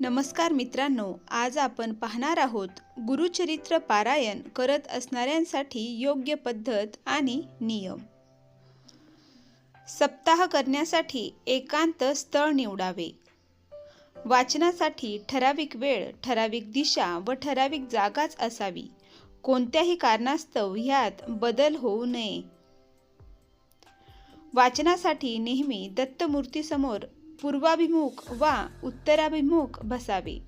नमस्कार मित्रांनो आज आपण पाहणार आहोत गुरुचरित्र पारायण करत असणाऱ्यांसाठी योग्य पद्धत आणि नियम. सप्ताह करण्यासाठी एकांत स्थळ निवडावे. वाचनासाठी ठराविक वेळ ठराविक दिशा व ठराविक जागाच असावी. कोणत्याही कारणास्तव ह्यात बदल होऊ नये. वाचनासाठी नेहमी दत्तमूर्तीसमोर पूर्वाभिमुख वा उत्तराभिमुख बसावे.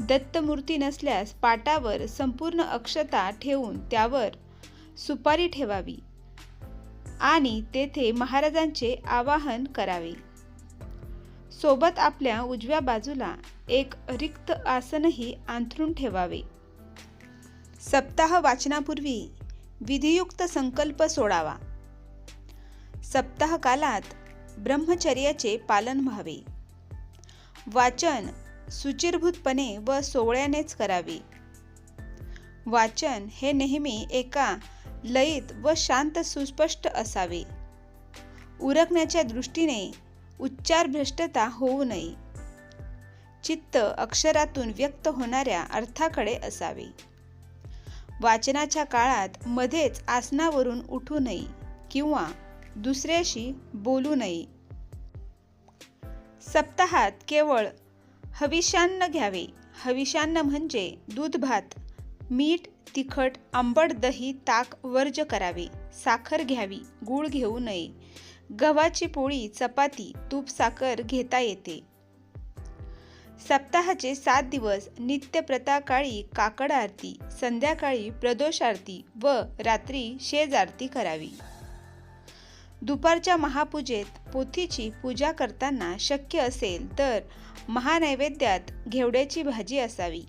दत्तमूर्ती नसल्यास पाटावर संपूर्ण अक्षता ठेवून त्यावर सुपारी ठेवावी आणि तेथे महाराजांचे आवाहन करावे. सोबत आपल्या उजव्या बाजूला एक रिक्त आसनही अंथरून ठेवावे. सप्ताह वाचनापूर्वी विधियुक्त संकल्प सोडावा. सप्ताह कालात ब्रह्मचर्याचे पालन व्हावे. वाचन सुचिरभूतपणे व सोवळ्यानेच करावे. वाचन हे नेहमी एका लयीत व शांत सुस्पष्ट असावे. उरकण्याच्या दृष्टीने उच्चार भ्रष्टता होऊ नये. चित्त अक्षरातून व्यक्त होणाऱ्या अर्थाकडे असावे. वाचनाच्या काळात मध्येच आसनावरून उठू नये किंवा दुसऱ्याशी बोलू नये. सप्ताहात केवळ हविषान्न घ्यावे. हविषान्न म्हणजे दूध भात मीठ तिखट आंबट दही ताक वर्ज करावे. साखर घ्यावी गूळ घेऊ नये. गव्हाची पोळी चपाती तूप साखर घेता येते. सप्ताहाचे सात दिवस नित्य प्रताकाळी काकड आरती संध्याकाळी प्रदोष आरती व रात्री शेज आरती करावी. दुपारच्या महापूजेत पोथीची पूजा करताना शक्य असेल तर महानैवेद्यात घेवड्याची भाजी असावी.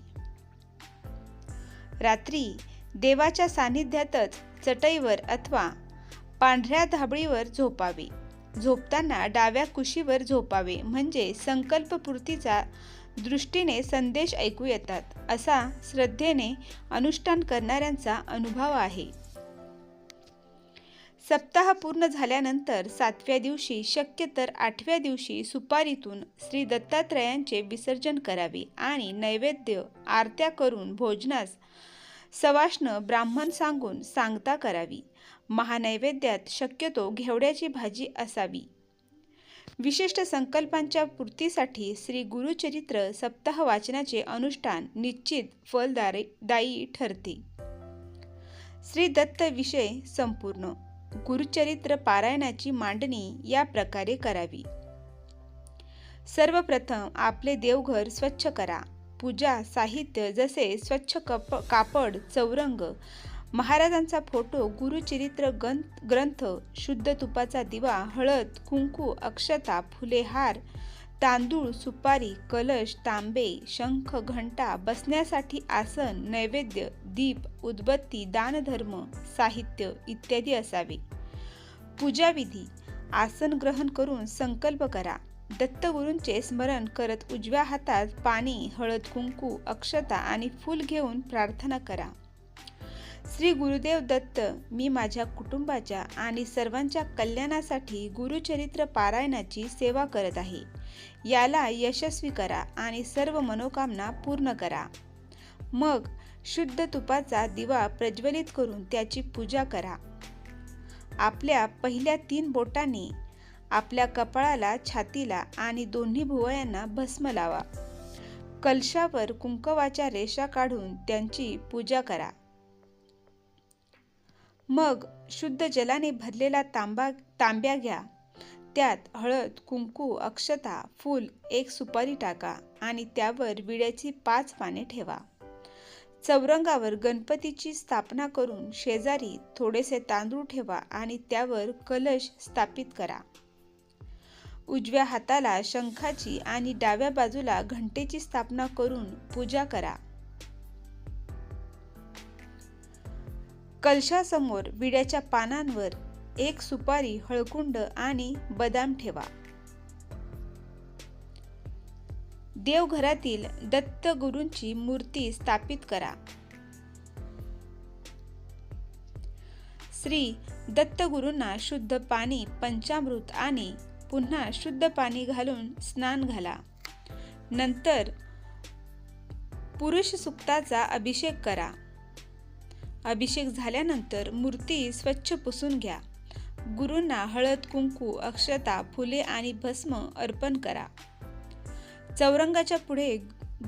रात्री देवाच्या सान्निध्यातच चटईवर अथवा पांढऱ्या धाबळीवर झोपावे. झोपताना डाव्या कुशीवर झोपावे म्हणजे संकल्पपूर्तीचा दृष्टीने संदेश ऐकू येतात असा श्रद्धेने अनुष्ठान करणाऱ्यांचा अनुभव आहे. सप्ताह पूर्ण झाल्यानंतर सातव्या दिवशी शक्य तर आठव्या दिवशी सुपारीतून श्री दत्तात्रयांचे विसर्जन करावे आणि नैवेद्य आरत्या करून भोजनास सवाष्ण ब्राह्मण सांगून सांगता करावी. महानैवेद्यात शक्यतो घेवड्याची भाजी असावी. विशिष्ट संकल्पांच्या पूर्तीसाठी श्री गुरुचरित्र सप्ताह वाचनाचे अनुष्ठान निश्चित फलदारी दायी ठरते. श्री दत्त विषय संपूर्ण गुरुचरित्र पारायणाची मांडणी या प्रकारे करावी. सर्वप्रथम आपले देवघर स्वच्छ करा. पूजा साहित्य जसे स्वच्छ कप कापड चौरंग महाराजांचा फोटो गुरुचरित्र ग्रंथ शुद्ध तुपाचा दिवा हळद कुंकू अक्षता फुले हार तांदूळ सुपारी कलश तांबे शंख घंटा बसण्यासाठी आसन नैवेद्य दीप उदबत्ती दानधर्म साहित्य इत्यादी असावे. पूजाविधी आसन ग्रहण करून संकल्प करा. दत्तगुरूंचे स्मरण करत उजव्या हातात पाणी हळद कुंकू अक्षता आणि फूल घेऊन प्रार्थना करा. श्री गुरुदेव दत्त मी माझ्या कुटुंबाच्या आणि सर्वांच्या कल्याणासाठी गुरुचरित्र पारायणाची सेवा करत आहे. याला यशस्वी करा आणि सर्व मनोकामना पूर्ण करा. मग शुद्ध तुपाचा दिवा प्रज्वलित करून त्याची पूजा करा. आपल्या पहिल्या तीन बोटांनी आपल्या कपाळाला छातीला आणि दोन्ही भुवयांना भस्म लावा. कलशावर कुंकवाच्या रेषा काढून त्यांची पूजा करा. मग शुद्ध जलाने भरलेला तांबा तांब्या घ्या. त्यात हळद कुंकू अक्षता फूल एक सुपारी टाका आणि त्यावर विड्याची पाच पाने ठेवा. चौरंगावर गणपतीची स्थापना करून शेजारी थोडेसे तांदूळ ठेवा आणि त्यावर कलश स्थापित करा. उजव्या हाताला शंखाची आणि डाव्या बाजूला घंटेची स्थापना करून पूजा करा. कलशासमोर विड्याच्या पानांवर एक सुपारी हळकुंड आणि बदाम ठेवा. देवघरातील दत्त गुरूंची मूर्ती स्थापित करा. श्री दत्तगुरूंना शुद्ध पाणी पंचामृत आणि पुन्हा शुद्ध पाणी घालून स्नान घाला. नंतर पुरुष सुक्ताचा अभिषेक करा. अभिषेक झाल्यानंतर मूर्ती स्वच्छ पुसून घ्या. गुरूंना हळद कुंकू अक्षता फुले आणि भस्म अर्पण करा. चौरंगाच्या पुढे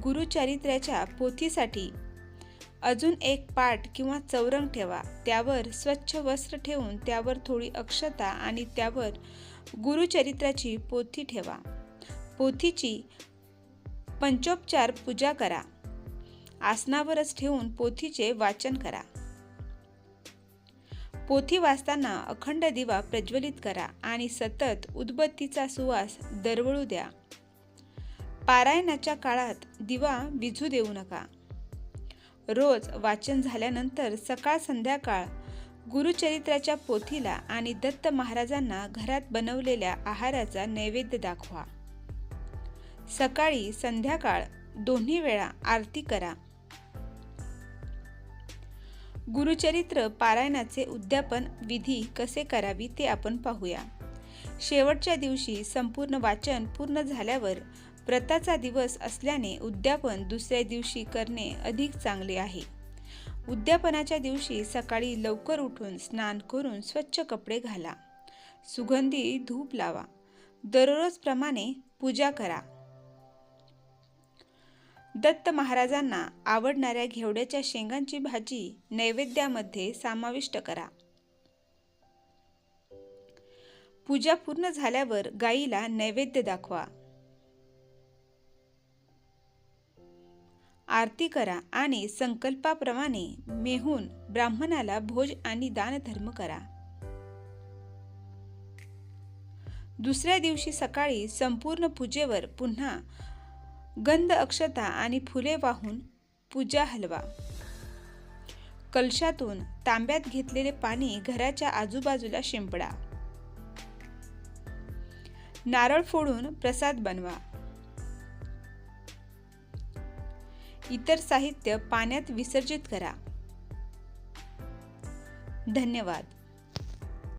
गुरुचारित्र्याच्या पोथीसाठी अजून एक पाट किंवा चौरंग ठेवा. त्यावर स्वच्छ वस्त्र ठेवून त्यावर थोडी अक्षता आणि त्यावर गुरुचरित्राची पोथी ठेवा. पोथीची पंचोपचार पूजा करा. आसनावरच ठेवून पोथीचे वाचन करा. पोथी वाचताना अखंड दिवा प्रज्वलित करा आणि सतत उदबत्तीचा सुवास दरवळू द्या. पारायणाच्या काळात दिवा विझू देऊ नका. रोज वाचन झाल्यानंतर सकाळ संध्याकाळ गुरुचरित्राच्या पोथीला आणि दत्त महाराजांना घरात बनवलेल्या आहाराचा नैवेद्य दाखवा. सकाळी संध्याकाळ दोन्ही वेळा आरती करा. गुरुचरित्र पारायणाचे उद्यापन विधी कसे करावी ते आपण पाहूया. शेवटच्या दिवशी संपूर्ण वाचन पूर्ण झाल्यावर व्रताचा दिवस असल्याने उद्यापन दुसऱ्या दिवशी करणे अधिक चांगले आहे. उद्यापनाच्या दिवशी सकाळी लवकर उठून स्नान करून स्वच्छ कपडे घाला. सुगंधी धूप लावा. दररोजप्रमाणे पूजा करा. दत्त महाराजांना आवडणाऱ्या घेवड्याच्या शेंगांची भाजी नैवेद्यामध्ये समाविष्ट करा. पूजा पूर्ण झाल्यावर गाईला नैवेद्य दाखवा. आरती करा आणि संकल्पाप्रमाणे मेहून ब्राह्मणाला भोज आणि दानधर्म करा. दुसऱ्या दिवशी सकाळी संपूर्ण पूजेवर पुन्हा गंध अक्षता आणि फुले वाहून पूजा हलवा. कलशातून तांब्यात घेतलेले पाणी घराच्या आजूबाजूला शिंपडा. नारळ फोडून प्रसाद बनवा. इतर साहित्य पाण्यात विसर्जित करा. धन्यवाद.